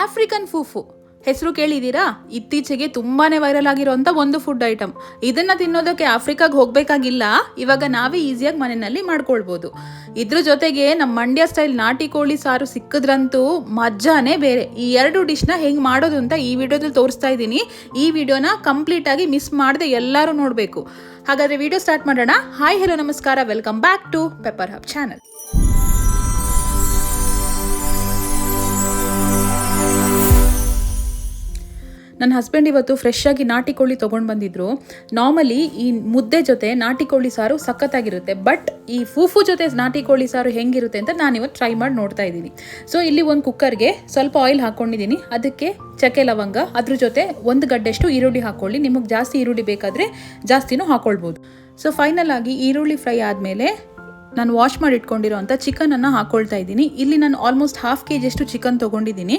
African ಫೂಫು ಹೆಸರು ಕೇಳಿದ್ದೀರಾ? ಇತ್ತೀಚೆಗೆ ತುಂಬಾನೇ ವೈರಲ್ ಆಗಿರೋಂಥ ಒಂದು ಫುಡ್ ಐಟಮ್ ಇದನ್ನ ತಿನ್ನೋದಕ್ಕೆ ಆಫ್ರಿಕಾಗೆ ಹೋಗ್ಬೇಕಾಗಿಲ್ಲ. ಇವಾಗ ನಾವೇ ಈಸಿಯಾಗಿ ಮನೆಯಲ್ಲಿ ಮಾಡ್ಕೊಳ್ಬೋದು. ಇದ್ರ ಜೊತೆಗೆ ನಮ್ಮ ಮಂಡ್ಯ ಸ್ಟೈಲ್ ನಾಟಿ ಕೋಳಿ ಸಾರು ಸಿಕ್ಕಿದ್ರಂತೂ ಮಜಾನೇ ಬೇರೆ. ಈ ಎರಡು ಡಿಶ್ನ ಹೆಂಗೆ ಮಾಡೋದು ಅಂತ ಈ ವಿಡಿಯೋದಲ್ಲಿ ತೋರಿಸ್ತಾ ಇದ್ದೀನಿ. ಈ ವಿಡಿಯೋನ ಕಂಪ್ಲೀಟ್ ಆಗಿ ಮಿಸ್ ಮಾಡದೆ ಎಲ್ಲರೂ ನೋಡಬೇಕು. ಹಾಗಾದ್ರೆ ವಿಡಿಯೋ ಸ್ಟಾರ್ಟ್ ಮಾಡೋಣ. ಹಾಯ್ ಹೆಲೋ ನಮಸ್ಕಾರ. Welcome back to Pepper Hub channel ನನ್ನ ಹಸ್ಬೆಂಡ್ ಇವತ್ತು ಫ್ರೆಶ್ ಆಗಿ ನಾಟಿ ಕೋಳಿ ತೊಗೊಂಡು ಬಂದಿದ್ರು. ನಾರ್ಮಲಿ ಈ ಮುದ್ದೆ ಜೊತೆ ನಾಟಿ ಕೋಳಿ ಸಾರು ಸಖತ್ತಾಗಿರುತ್ತೆ. ಬಟ್ ಈ ಫೂಫು ಜೊತೆ ನಾಟಿ ಕೋಳಿ ಸಾರು ಹೆಂಗಿರುತ್ತೆ ಅಂತ ನಾನು ಇವತ್ತು ಟ್ರೈ ಮಾಡಿ ನೋಡ್ತಾ ಇದ್ದೀನಿ. ಸೊ ಇಲ್ಲಿ ಒಂದು ಕುಕ್ಕರ್ಗೆ ಸ್ವಲ್ಪ ಆಯಿಲ್ ಹಾಕ್ಕೊಂಡಿದ್ದೀನಿ ಅದಕ್ಕೆ ಚಕ್ಕೆ ಲವಂಗ. ಅದ್ರ ಜೊತೆ ಒಂದು ಗಡ್ಡೆಷ್ಟು ಈರುಳ್ಳಿ ಹಾಕ್ಕೊಳ್ಳಿ ನಿಮಗೆ ಜಾಸ್ತಿ ಈರುಳ್ಳಿ ಬೇಕಾದರೆ ಜಾಸ್ತಿನೂ ಹಾಕ್ಕೊಳ್ಬೋದು ಸೊ ಫೈನಲ್ ಆಗಿ ಈರುಳ್ಳಿ ಫ್ರೈ ಆದಮೇಲೆ ನಾನು ವಾಶ್ ಮಾಡಿ ಇಟ್ಕೊಂಡಿರೋಂಥ ಚಿಕನನ್ನು ಹಾಕ್ಕೊಳ್ತಾ ಇದ್ದೀನಿ. ಇಲ್ಲಿ ನಾನು ಆಲ್ಮೋಸ್ಟ್ ಹಾಫ್ ಕೆ ಜಿಯಷ್ಟು ಚಿಕನ್ ತೊಗೊಂಡಿದ್ದೀನಿ.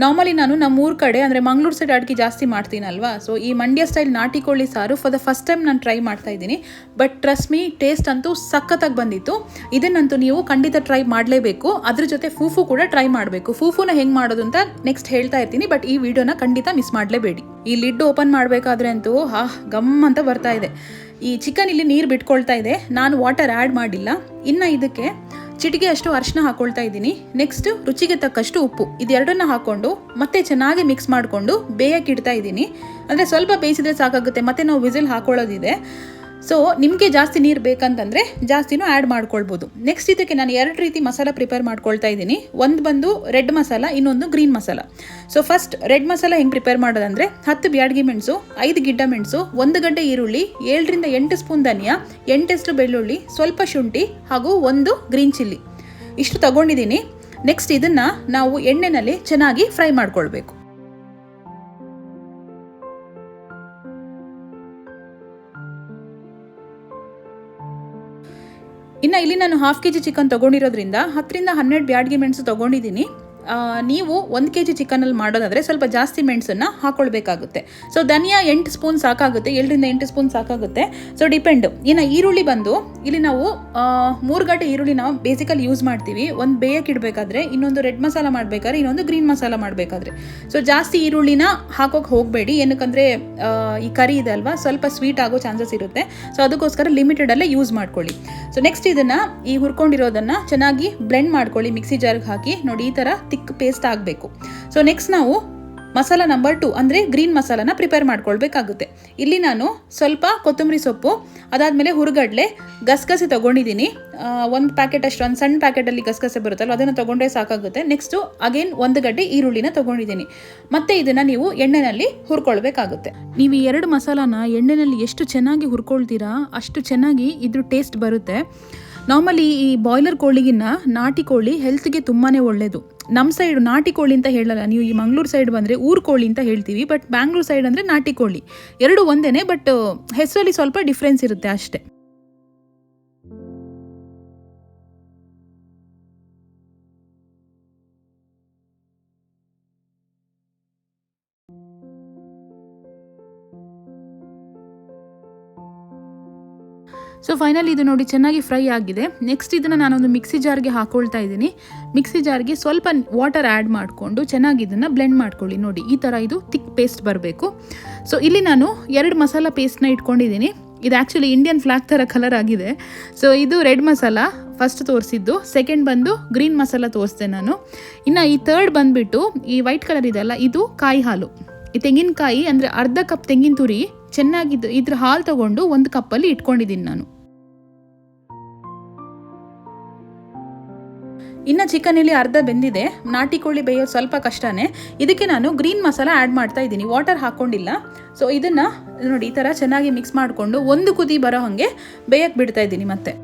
ನಾರ್ಮಲಿ ನಾನು ನಮ್ಮ ಊರ ಕಡೆ, ಅಂದರೆ ಮಂಗಳೂರು ಸೈಡ್ ಅಡುಗೆ ಜಾಸ್ತಿ ಮಾಡ್ತೀನಲ್ವಾ? ಸೊ ಈ ಮಂಡ್ಯ ಸ್ಟೈಲ್ ನಾಟಿ ಕೋಳಿ ಸಾರು ಫಾರ್ ದ ಫಸ್ಟ್ ಟೈಮ್ ನಾನು ಟ್ರೈ ಮಾಡ್ತಾ ಇದ್ದೀನಿ. ಬಟ್ ಟ್ರಸ್ಟ್ ಮೀ ಟೇಸ್ಟ್ ಅಂತೂ ಸಖತ್ತಾಗಿ ಬಂದಿತ್ತು. ಇದನ್ನಂತೂ ನೀವು ಖಂಡಿತ ಟ್ರೈ ಮಾಡಲೇಬೇಕು. ಅದ್ರ ಜೊತೆ ಫೂಫು ಕೂಡ ಟ್ರೈ ಮಾಡಬೇಕು. ಫೂಫುನ ಹೆಂಗೆ ಮಾಡೋದು ಅಂತ ನೆಕ್ಸ್ಟ್ ಹೇಳ್ತಾ ಇರ್ತೀನಿ. ಬಟ್ ಈ ವಿಡಿಯೋನ ಖಂಡಿತ ಮಿಸ್ ಮಾಡಲೇಬೇಡಿ. ಈ ಲಿಡ್ ಓಪನ್ ಮಾಡಬೇಕಾದ್ರೆ ಅಂತೂ, ಹಾ, ಗಮ್ ಅಂತ ಬರ್ತಾ ಇದೆ. ಈ ಚಿಕನ್ ಇಲ್ಲಿ ನೀರು ಬಿಟ್ಕೊಳ್ತಾ ಇದೆ. ನಾನು ವಾಟರ್ ಆ್ಯಡ್ ಮಾಡಿಲ್ಲ. ಇನ್ನು ಇದಕ್ಕೆ ಚಿಟಿಗೆ ಅಷ್ಟು ಅರಿಶಿನ ಹಾಕೊಳ್ತಾ ಇದ್ದೀನಿ. ನೆಕ್ಸ್ಟ್ ರುಚಿಗೆ ತಕ್ಕಷ್ಟು ಉಪ್ಪು. ಇದೆರಡನ್ನ ಹಾಕೊಂಡು ಮತ್ತೆ ಚೆನ್ನಾಗಿ ಮಿಕ್ಸ್ ಮಾಡಿಕೊಂಡು ಬೇಯಕ್ಕೆ ಇಡ್ತಾ ಇದ್ದೀನಿ. ಅಂದರೆ ಸ್ವಲ್ಪ ಬೇಯಿಸಿದ್ರೆ ಸಾಕಾಗುತ್ತೆ. ಮತ್ತೆ ನಾವು ವಿಸಿಲ್ ಹಾಕೊಳ್ಳೋದಿದೆ. ಸೊ ನಿಮಗೆ ಜಾಸ್ತಿ ನೀರು ಬೇಕಂತಂದರೆ ಜಾಸ್ತಿನೂ ಆ್ಯಡ್ ಮಾಡ್ಕೊಳ್ಬೋದು. ನೆಕ್ಸ್ಟ್ ಇದಕ್ಕೆ ನಾನು ಎರಡು ರೀತಿ ಮಸಾಲ ಪ್ರಿಪೇರ್ ಮಾಡ್ಕೊಳ್ತಾ ಇದ್ದೀನಿ. ಒಂದು ಬಂದು ರೆಡ್ ಮಸಾಲ, ಇನ್ನೊಂದು green masala. So first red masala ಹೆಂಗೆ ಪ್ರಿಪೇರ್ ಮಾಡೋದಂದರೆ ಹತ್ತು ಬ್ಯಾಡ್ಗಿ ಮೆಣಸು, ಐದು ಗಿಡ್ಡ ಮೆಣಸು, ಒಂದು ಗಡ್ಡೆ ಈರುಳ್ಳಿ, ಏಳರಿಂದ ಎಂಟು ಸ್ಪೂನ್ ಧನಿಯಾ ಎಂಟೆಷ್ಟು ಬೆಳ್ಳುಳ್ಳಿ, ಸ್ವಲ್ಪ ಶುಂಠಿ ಹಾಗೂ ಒಂದು ಗ್ರೀನ್ ಚಿಲ್ಲಿ ಇಷ್ಟು ತಗೊಂಡಿದ್ದೀನಿ. ನೆಕ್ಸ್ಟ್ ಇದನ್ನು ನಾವು ಎಣ್ಣೆನಲ್ಲಿ ಚೆನ್ನಾಗಿ ಫ್ರೈ ಮಾಡ್ಕೊಳ್ಬೇಕು. ಇನ್ನು ಇಲ್ಲಿ ನಾನು ಹಾಫ್ ಕೆ ಜಿ ಚಿಕನ್ ತೊಗೊಂಡಿರೋದ್ರಿಂದ ಹತ್ತರಿಂದ ಹನ್ನೆರಡು ಬ್ಯಾಡ್ಗೆ ಮೆಣಸು ತೊಗೊಂಡಿದ್ದೀನಿ ನೀವು ಒಂದು ಕೆ ಜಿ ಚಿಕನಲ್ಲಿ ಮಾಡೋದಾದರೆ ಸ್ವಲ್ಪ ಜಾಸ್ತಿ ಮೆಣಸನ್ನು ಹಾಕ್ಕೊಳ್ಬೇಕಾಗುತ್ತೆ ಸೊ ಧನಿಯಾ ಎಂಟು ಸ್ಪೂನ್ ಸಾಕಾಗುತ್ತೆ, ಏಳರಿಂದ ಎಂಟು ಸ್ಪೂನ್ ಸಾಕಾಗುತ್ತೆ. ಸೊ ಡಿಪೆಂಡ್ ಇನ್ನು ಈರುಳ್ಳಿ ಬಂದು, ಇಲ್ಲಿ ನಾವು ಮೂರು ಗಂಟೆ ಈರುಳ್ಳಿ ನಾವು ಬೇಸಿಕಲಿ ಯೂಸ್ ಮಾಡ್ತೀವಿ. ಒಂದು ಬೇಯಕ್ಕೆ ಇಡಬೇಕಾದ್ರೆ, ಇನ್ನೊಂದು ರೆಡ್ ಮಸಾಲ ಮಾಡಬೇಕಾದ್ರೆ, ಇನ್ನೊಂದು ಗ್ರೀನ್ ಮಸಾಲ ಮಾಡಬೇಕಾದ್ರೆ. ಸೊ ಜಾಸ್ತಿ ಈರುಳ್ಳಿನ ಹಾಕೋಕೆ ಹೋಗಬೇಡಿ. ಏನಕ್ಕಂದರೆ ಈ ಕರಿ ಇದೆ ಅಲ್ವಾ? ಸ್ವಲ್ಪ ಸ್ವೀಟ್ ಆಗೋ ಚಾನ್ಸಸ್ ಇರುತ್ತೆ. ಸೊ ಅದಕ್ಕೋಸ್ಕರ ಲಿಮಿಟೆಡಲ್ಲೇ ಯೂಸ್ ಮಾಡ್ಕೊಳ್ಳಿ. ಸೊ ನೆಕ್ಸ್ಟ್ ಇದನ್ನು ಈ ಹುರ್ಕೊಂಡಿರೋದನ್ನು ಚೆನ್ನಾಗಿ ಬ್ಲೆಂಡ್ ಮಾಡ್ಕೊಳ್ಳಿ, ಮಿಕ್ಸಿ ಜಾರ್ಗೆ ಹಾಕಿ. ನೋಡಿ, ಈ ಥರ ತಿಕ್ ಪೇಸ್ಟ್ ಆಗಬೇಕು. ಸೊ ನೆಕ್ಸ್ಟ್ ನಾವು ಮಸಾಲ ನಂಬರ್ ಟು ಅಂದರೆ ಗ್ರೀನ್ ಮಸಾಲಾನ ಪ್ರಿಪೇರ್ ಮಾಡ್ಕೊಳ್ಬೇಕಾಗುತ್ತೆ. ಇಲ್ಲಿ ನಾನು ಸ್ವಲ್ಪ ಕೊತ್ತಂಬರಿ ಸೊಪ್ಪು, ಅದಾದಮೇಲೆ ಹುರುಗಡಲೆ, ಗಸಗಸೆ ತೊಗೊಂಡಿದ್ದೀನಿ ಒಂದು ಪ್ಯಾಕೆಟ್ ಅಷ್ಟು, ಒಂದು ಸಣ್ಣ ಪ್ಯಾಕೆಟಲ್ಲಿ ಗಸಗಸೆ ಬರುತ್ತಲ್ಲ ಅದನ್ನು ತೊಗೊಂಡ್ರೆ ಸಾಕಾಗುತ್ತೆ. ನೆಕ್ಸ್ಟು ಅಗೇನ್ ಒಂದು ಗಡ್ಡೆ ಈರುಳ್ಳಿನ ತೊಗೊಂಡಿದ್ದೀನಿ ಮತ್ತೆ ಇದನ್ನು ನೀವು ಎಣ್ಣೆನಲ್ಲಿ ಹುರ್ಕೊಳ್ಬೇಕಾಗುತ್ತೆ. ನೀವು ಈ ಎರಡು ಮಸಾಲಾನ ಎಣ್ಣೆನಲ್ಲಿ ಎಷ್ಟು ಚೆನ್ನಾಗಿ ಹುರ್ಕೊಳ್ತೀರಾ, ಅಷ್ಟು ಚೆನ್ನಾಗಿ ಇದ್ರ ಟೇಸ್ಟ್ ಬರುತ್ತೆ. ನಾರ್ಮಲಿ ಈ ಬಾಯ್ಲರ್ ಕೋಳಿಗಿನ್ನ ನಾಟಿ ಕೋಳಿ ಹೆಲ್ತ್ಗೆ ತುಂಬಾ ಒಳ್ಳೆಯದು ನಮ್ಮ ಸೈಡ್ ನಾಟಿ ಕೋಳಿ ಅಂತ ಹೇಳಲ್ಲ. ನೀವು ಈ ಮಂಗಳೂರು ಸೈಡ್ ಬಂದರೆ ಊರು ಕೋಳಿ ಅಂತ ಹೇಳ್ತೀವಿ ಬಟ್ ಬ್ಯಾಂಗ್ಳೂರು ಸೈಡ್ ಅಂದರೆ ನಾಟಿ ಕೋಳಿ. ಎರಡು ಒಂದೇ ಬಟ್ ಹೆಸರಲ್ಲಿ ಸ್ವಲ್ಪ ಡಿಫ್ರೆನ್ಸ್ ಇರುತ್ತೆ ಅಷ್ಟೇ. ಸೊ ಫೈನಲ್ ಇದು ನೋಡಿ ಚೆನ್ನಾಗಿ ಫ್ರೈ ಆಗಿದೆ. ನೆಕ್ಸ್ಟ್ ಇದನ್ನು ನಾನೊಂದು ಮಿಕ್ಸಿ ಜಾರ್ಗೆ ಹಾಕೊಳ್ತಾ ಇದ್ದೀನಿ. ಮಿಕ್ಸಿ ಜಾರ್ಗೆ ಸ್ವಲ್ಪ ವಾಟರ್ ಆ್ಯಡ್ ಮಾಡಿಕೊಂಡು ಚೆನ್ನಾಗಿ ಇದನ್ನು ಬ್ಲೆಂಡ್ ಮಾಡ್ಕೊಳ್ಳಿ. ನೋಡಿ, ಈ ಥರ ಇದು ತಿಕ್ ಪೇಸ್ಟ್ ಬರಬೇಕು. ಸೊ ಇಲ್ಲಿ ನಾನು ಎರಡು ಮಸಾಲ ಪೇಸ್ಟ್ನ ಇಟ್ಕೊಂಡಿದ್ದೀನಿ. ಇದು ಆ್ಯಕ್ಚುಲಿ ಇಂಡಿಯನ್ ಫ್ಲಾಗ್ ಥರ ಕಲರ್ ಆಗಿದೆ. ಸೊ ಇದು ರೆಡ್ ಮಸಾಲ ಫಸ್ಟ್ ತೋರಿಸಿದ್ದು. ಸೆಕೆಂಡ್ ಬಂದು ಗ್ರೀನ್ ಮಸಾಲ ತೋರಿಸಿದೆ ನಾನು. ಇನ್ನು ಈ ತರ್ಡ್ ಬಂದುಬಿಟ್ಟು ಈ ವೈಟ್ ಕಲರ್ ಇದೆಲ್ಲ ಇದು ಕಾಯಿ ಹಾಲು. ಈ ತೆಂಗಿನಕಾಯಿ ಅಂದರೆ ಅರ್ಧ ಕಪ್ ತೆಂಗಿನ ತುರಿ ಚೆನ್ನಾಗಿದ್ದು ಇದ್ರ ಹಾಲು ತಗೊಂಡು ಒಂದು ಕಪ್ಪಲ್ಲಿ ಇಟ್ಕೊಂಡಿದ್ದೀನಿ ನಾನು. ಇನ್ನು ಚಿಕನಲ್ಲಿ ಅರ್ಧ ಬೆಂದಿದೆ. ನಾಟಿ ಕೋಳಿ ಬೇಯೋದು ಸ್ವಲ್ಪ ಕಷ್ಟನೇ. ಇದಕ್ಕೆ ನಾನು ಗ್ರೀನ್ ಮಸಾಲ ಆ್ಯಡ್ ಮಾಡ್ತಾ ಇದ್ದೀನಿ. ವಾಟರ್ ಹಾಕ್ಕೊಂಡಿಲ್ಲ ಸೊ ಇದನ್ನು ನೋಡಿ, ಈ ಥರ ಚೆನ್ನಾಗಿ ಮಿಕ್ಸ್ ಮಾಡಿಕೊಂಡು ಒಂದು ಕುದಿ ಬರೋ ಹಾಗೆ ಬೇಯಕ್ಕೆ ಬಿಡ್ತಾ ಇದ್ದೀನಿ ಮತ್ತೆ.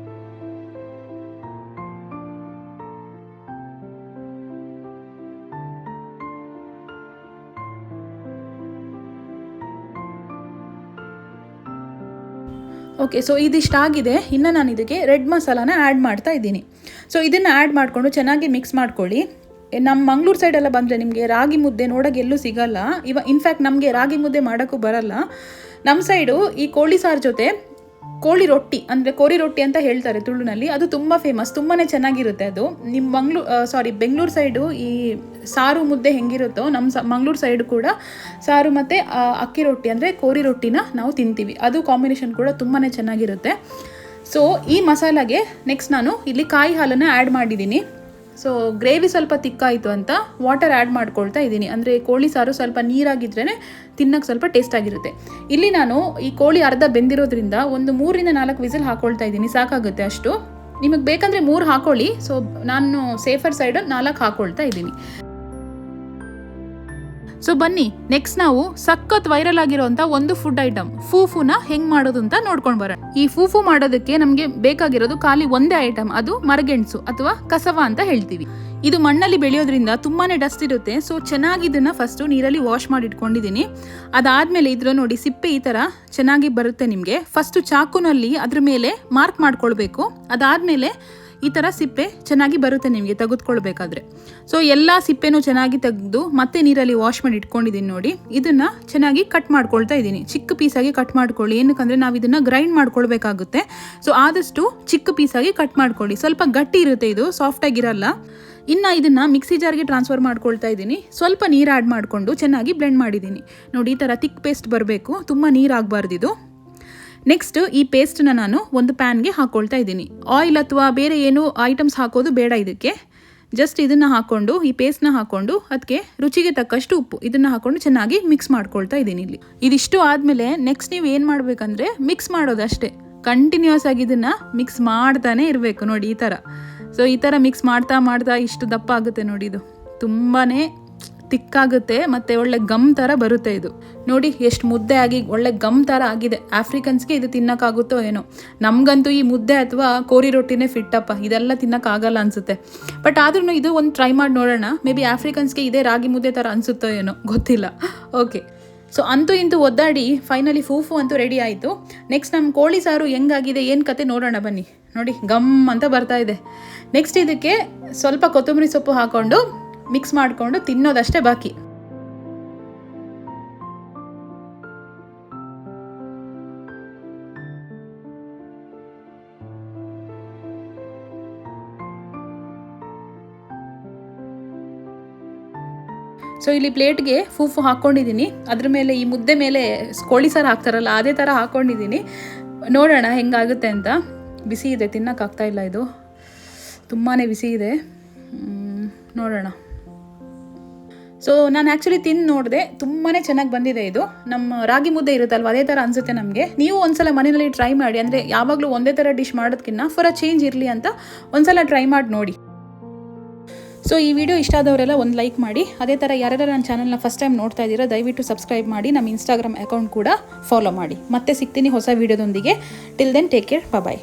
ಓಕೆ ಸೊ ಇದಿಷ್ಟಾಗಿದೆ ಇನ್ನು ನಾನು ಇದಕ್ಕೆ ರೆಡ್ ಮಸಾಲಾನ ಆ್ಯಡ್ ಮಾಡ್ತಾ ಇದ್ದೀನಿ. ಸೊ ಇದನ್ನು ಆ್ಯಡ್ ಮಾಡಿಕೊಂಡು ಚೆನ್ನಾಗಿ ಮಿಕ್ಸ್ ಮಾಡ್ಕೊಳ್ಳಿ. ನಮ್ಮ ಮಂಗ್ಳೂರು ಸೈಡೆಲ್ಲ ಬಂದರೆ ನಿಮಗೆ ರಾಗಿ ಮುದ್ದೆ ನೋಡೋಕೆ ಎಲ್ಲೂ ಸಿಗಲ್ಲ. ಇವ ಇನ್ಫ್ಯಾಕ್ಟ್ ನಮಗೆ ರಾಗಿ ಮುದ್ದೆ ಮಾಡೋಕ್ಕೂ ಬರಲ್ಲ. ನಮ್ಮ ಸೈಡು ಈ ಕೋಳಿ ಸಾರು ಜೊತೆ ಕೋಳಿ ರೊಟ್ಟಿ, ಅಂದರೆ ಕೋರಿ ರೊಟ್ಟಿ ಅಂತ ಹೇಳ್ತಾರೆ ತುಳುನಲ್ಲಿ. ಅದು ತುಂಬ ಫೇಮಸ್ ತುಂಬಾ ಚೆನ್ನಾಗಿರುತ್ತೆ ಅದು. ನಿಮ್ಮ ಮಂಗ್ಳೂ ಸಾರಿ ಬೆಂಗಳೂರು ಸೈಡು ಈ ಸಾರು ಮುದ್ದೆ ಹೆಂಗಿರುತ್ತೋ ನಮ್ಮ ಸ ಮಂಗಳೂರು ಸೈಡ್ ಕೂಡ ಸಾರು ಮತ್ತು ಅಕ್ಕಿ ರೊಟ್ಟಿ ಅಂದರೆ ಕೋರಿ ರೊಟ್ಟಿನ ನಾವು ತಿಂತೀವಿ. ಅದು ಕಾಂಬಿನೇಷನ್ ಕೂಡ ತುಂಬಾ ಚೆನ್ನಾಗಿರುತ್ತೆ. ಸೊ ಈ ಮಸಾಲಾಗೆ ನೆಕ್ಸ್ಟ್ ನಾನು ಇಲ್ಲಿ ಕಾಯಿ ಹಾಲನ್ನು ಆ್ಯಡ್ ಮಾಡಿದ್ದೀನಿ. ಸೊ ಗ್ರೇವಿ ಸ್ವಲ್ಪ ತಿಕ್ಕಾಯಿತು ಅಂತ ವಾಟರ್ ಆ್ಯಡ್ ಮಾಡ್ಕೊಳ್ತಾ ಇದ್ದೀನಿ. ಅಂದರೆ ಕೋಳಿ ಸಾರು ಸ್ವಲ್ಪ ನೀರಾಗಿದ್ರೇ ತಿನ್ನೋಕ್ಕೆ ಸ್ವಲ್ಪ ಟೇಸ್ಟ್ ಆಗಿರುತ್ತೆ. ಇಲ್ಲಿ ನಾನು ಈ ಕೋಳಿ ಅರ್ಧ ಬೆಂದಿರೋದ್ರಿಂದ ಒಂದು ಮೂರಿಂದ ನಾಲ್ಕು ವಿಸಿಲ್ ಹಾಕೊಳ್ತಾ ಇದ್ದೀನಿ. ಸಾಕಾಗುತ್ತೆ ಅಷ್ಟು. ನಿಮಗೆ ಬೇಕಂದರೆ ಮೂರು ಹಾಕೊಳ್ಳಿ. ಸೊ ನಾನು ಸೇಫರ್ ಸೈಡ್ ನಾಲ್ಕು ಹಾಕೊಳ್ತಾ ಇದ್ದೀನಿ. ಸೊ ಬನ್ನಿ ನೆಕ್ಸ್ಟ್ ನಾವು ಸಖತ್ ವೈರಲ್ ಆಗಿರುವಂತ ಒಂದು ಫುಡ್ ಐಟಮ್ ಫೂಫುನ ಹೆಂಗ್ ಮಾಡೋದು ಅಂತ ನೋಡ್ಕೊಂಡು ಬರೋಣ. ಈ ಫೂಫು ಮಾಡೋದಕ್ಕೆ ನಮಗೆ ಬೇಕಾಗಿರೋದು ಖಾಲಿ ಒಂದೇ ಐಟಮ್ ಅದು ಮರಗೆಣಸು ಅಥವಾ ಕಸವ ಅಂತ ಹೇಳ್ತೀವಿ. ಇದು ಮಣ್ಣಲ್ಲಿ ಬೆಳೆಯೋದ್ರಿಂದ ತುಂಬಾನೇ ಡಸ್ಟ್ ಇರುತ್ತೆ ಸೊ ಚೆನ್ನಾಗಿ ಇದನ್ನ ಫಸ್ಟ್ ನೀರಲ್ಲಿ ವಾಶ್ ಮಾಡಿ ಇಟ್ಕೊಂಡಿದ್ದೀನಿ ಅದಾದ್ಮೇಲೆ ಇದ್ರ ನೋಡಿ, ಸಿಪ್ಪೆ ಈ ತರ ಚೆನ್ನಾಗಿ ಬರುತ್ತೆ ನಿಮಗೆ. ಫಸ್ಟ್ ಚಾಕುನಲ್ಲಿ ಅದ್ರ ಮೇಲೆ ಮಾರ್ಕ್ ಮಾಡ್ಕೊಳ್ಬೇಕು. ಅದಾದ್ಮೇಲೆ ಈ ಥರ ಸಿಪ್ಪೆ ಚೆನ್ನಾಗಿ ಬರುತ್ತೆ ನಿಮಗೆ ತೆಗೆದುಕೊಳ್ಬೇಕಾದ್ರೆ. ಸೊ ಎಲ್ಲ ಸಿಪ್ಪೆನೂ ಚೆನ್ನಾಗಿ ತೆಗೆದು ಮತ್ತೆ ನೀರಲ್ಲಿ ವಾಶ್ ಮಾಡಿ ಇಟ್ಕೊಂಡಿದ್ದೀನಿ ನೋಡಿ. ಇದನ್ನು ಚೆನ್ನಾಗಿ ಕಟ್ ಮಾಡ್ಕೊಳ್ತಾ ಇದ್ದೀನಿ. ಚಿಕ್ಕ ಪೀಸಾಗಿ ಕಟ್ ಮಾಡ್ಕೊಳ್ಳಿ. ಏನಕ್ಕಂದರೆ ನಾವು ಇದನ್ನು ಗ್ರೈಂಡ್ ಮಾಡ್ಕೊಳ್ಬೇಕಾಗುತ್ತೆ. ಸೊ ಆದಷ್ಟು ಚಿಕ್ಕ ಪೀಸಾಗಿ ಕಟ್ ಮಾಡ್ಕೊಳ್ಳಿ. ಸ್ವಲ್ಪ ಗಟ್ಟಿ ಇರುತ್ತೆ ಇದು ಸಾಫ್ಟ್ ಆಗಿರಲ್ಲ. ಇನ್ನು ಇದನ್ನು ಮಿಕ್ಸಿ ಜಾರ್ಗೆ ಟ್ರಾನ್ಸ್ಫರ್ ಮಾಡ್ಕೊಳ್ತಾ ಇದ್ದೀನಿ. ಸ್ವಲ್ಪ ನೀರು ಆ್ಯಡ್ ಮಾಡಿಕೊಂಡು ಚೆನ್ನಾಗಿ ಬ್ಲೆಂಡ್ ಮಾಡಿದ್ದೀನಿ. ನೋಡಿ, ಈ ಥರ ತಿಕ್ ಪೇಸ್ಟ್ ಬರಬೇಕು. ತುಂಬ ನೀರು ಆಗಬಾರ್ದು ಇದು ನೆಕ್ಸ್ಟ್ ಈ ಪೇಸ್ಟನ್ನ ನಾನು ಒಂದು ಪ್ಯಾನ್ಗೆ ಹಾಕ್ಕೊಳ್ತಾ ಇದ್ದೀನಿ. ಆಯಿಲ್ ಅಥವಾ ಬೇರೆ ಏನು ಐಟಮ್ಸ್ ಹಾಕೋದು ಬೇಡ ಇದಕ್ಕೆ. ಜಸ್ಟ್ ಇದನ್ನು ಹಾಕ್ಕೊಂಡು ಈ ಪೇಸ್ಟ್ನ ಹಾಕ್ಕೊಂಡು ಅದಕ್ಕೆ ರುಚಿಗೆ ತಕ್ಕಷ್ಟು ಉಪ್ಪು ಇದನ್ನು ಹಾಕ್ಕೊಂಡು ಚೆನ್ನಾಗಿ ಮಿಕ್ಸ್ ಮಾಡ್ಕೊಳ್ತಾ ಇದ್ದೀನಿ ಇಲ್ಲಿ. ಇದಿಷ್ಟು ಆದಮೇಲೆ ನೆಕ್ಸ್ಟ್ ನೀವು ಏನು ಮಾಡಬೇಕಂದ್ರೆ ಮಿಕ್ಸ್ ಮಾಡೋದು ಅಷ್ಟೇ. ಕಂಟಿನ್ಯೂಸ್ ಆಗಿ ಇದನ್ನು ಮಿಕ್ಸ್ ಮಾಡ್ತಾನೆ ಇರಬೇಕು ನೋಡಿ ಈ ಥರ ಸೊ ಈ ಥರ ಮಿಕ್ಸ್ ಮಾಡ್ತಾ ಮಾಡ್ತಾ ಇಷ್ಟು ದಪ್ಪ ಆಗುತ್ತೆ ನೋಡಿ ಇದು. ತುಂಬಾ ತಿಕ್ಕಾಗುತ್ತೆ ಮತ್ತು ಒಳ್ಳೆ ಗಮ್ ಥರ ಬರುತ್ತೆ ಇದು. ನೋಡಿ ಎಷ್ಟು ಮುದ್ದೆ ಆಗಿ ಒಳ್ಳೆ ಗಮ್ ಥರ ಆಗಿದೆ. ಆಫ್ರಿಕನ್ಸ್ಗೆ ಇದು ತಿನ್ನೋಕ್ಕಾಗುತ್ತೋ ಏನೋ. ನಮಗಂತೂ ಈ ಮುದ್ದೆ ಅಥವಾ ಕೋರಿ ರೊಟ್ಟಿನೇ ಫಿಟ್ಟಪ್ಪ ಇದೆಲ್ಲ ತಿನ್ನೋಕ್ಕಾಗಲ್ಲ ಅನಿಸುತ್ತೆ. ಬಟ್ ಆದ್ರೂ ಇದು ಒಂದು ಟ್ರೈ ಮಾಡಿ ನೋಡೋಣ. ಮೇ ಬಿ ಆಫ್ರಿಕನ್ಸ್ಗೆ ಇದೇ ರಾಗಿ ಮುದ್ದೆ ಥರ ಅನಿಸುತ್ತೋ ಏನೋ. ಗೊತ್ತಿಲ್ಲ. ಓಕೆ ಸೊ ಅಂತೂ ಇಂತೂ ಒದ್ದಾಡಿ ಫೈನಲಿ ಫೂಫು ಅಂತೂ ರೆಡಿ ಆಯಿತು. ನೆಕ್ಸ್ಟ್ ನಮ್ಮ ಕೋಳಿ ಸಾರು ಹೆಂಗಾಗಿದೆ, ಏನು ಕತೆ ನೋಡೋಣ ಬನ್ನಿ. ನೋಡಿ ಗಮ್ ಅಂತ ಬರ್ತಾ ಇದೆ. ನೆಕ್ಸ್ಟ್ ಇದಕ್ಕೆ ಸ್ವಲ್ಪ ಕೊತ್ತಂಬರಿ ಸೊಪ್ಪು ಹಾಕ್ಕೊಂಡು ಮಿಕ್ಸ್ ಮಾಡಿಕೊಂಡು ತಿನ್ನೋದಷ್ಟೇ ಬಾಕಿ. ಸೊ ಇಲ್ಲಿ ಪ್ಲೇಟ್ಗೆ ಫೂಫು ಹಾಕ್ಕೊಂಡಿದ್ದೀನಿ. ಅದ್ರ ಮೇಲೆ ಈ ಮುದ್ದೆ ಮೇಲೆ ಕೋಳಿ ಸಾರು ಹಾಕ್ತಾರಲ್ಲ, ಅದೇ ಥರ ಹಾಕ್ಕೊಂಡಿದ್ದೀನಿ. ನೋಡೋಣ ಹೆಂಗಾಗುತ್ತೆ ಅಂತ. ಬಿಸಿ ಇದೆ, ತಿನ್ನೋಕ್ಕಾಗ್ತಾ ಇಲ್ಲ ಇದು. ತುಂಬಾ ಬಿಸಿ ಇದೆ. ನೋಡೋಣ. ಸೊ ನಾನು ಆ್ಯಕ್ಚುಲಿ ತಿಂದು ನೋಡಿದೆ ತುಂಬಾ ಚೆನ್ನಾಗಿ ಬಂದಿದೆ ಇದು. ನಮ್ಮ ರಾಗಿ ಮುದ್ದೆ ಇರುತ್ತಲ್ವ, ಅದೇ ಥರ ಅನಿಸುತ್ತೆ ನಮಗೆ. ನೀವು ಒಂದ್ಸಲ ಮನೆಯಲ್ಲಿ ಟ್ರೈ ಮಾಡಿ, ಅಂದರೆ ಯಾವಾಗಲೂ ಒಂದೇ ಥರ ಡಿಶ್ ಮಾಡೋದಕ್ಕಿಂತ ಫಾರ್ ಅ ಚೇಂಜ್ ಇರಲಿ ಅಂತ ಒಂದ್ಸಲ ಟ್ರೈ ಮಾಡಿ ನೋಡಿ. ಸೊ ಈ ವಿಡಿಯೋ ಇಷ್ಟ ಆದವರೆಲ್ಲ ಒಂದು ಲೈಕ್ ಮಾಡಿ. ಅದೇ ಥರ ಯಾರ್ಯಾರು ನನ್ನ ಚಾನಲ್ನ ಫಸ್ಟ್ ಟೈಮ್ ನೋಡ್ತಾ ಇದ್ದೀರಾ, ದಯವಿಟ್ಟು ಸಬ್ಸ್ಕ್ರೈಬ್ ಮಾಡಿ. ನಮ್ಮ ಇನ್ಸ್ಟಾಗ್ರಾಮ್ ಅಕೌಂಟ್ ಕೂಡ ಫಾಲೋ ಮಾಡಿ. ಮತ್ತೆ ಸಿಗ್ತೀನಿ ಹೊಸ ವಿಡಿಯೋದೊಂದಿಗೆ till then take care bye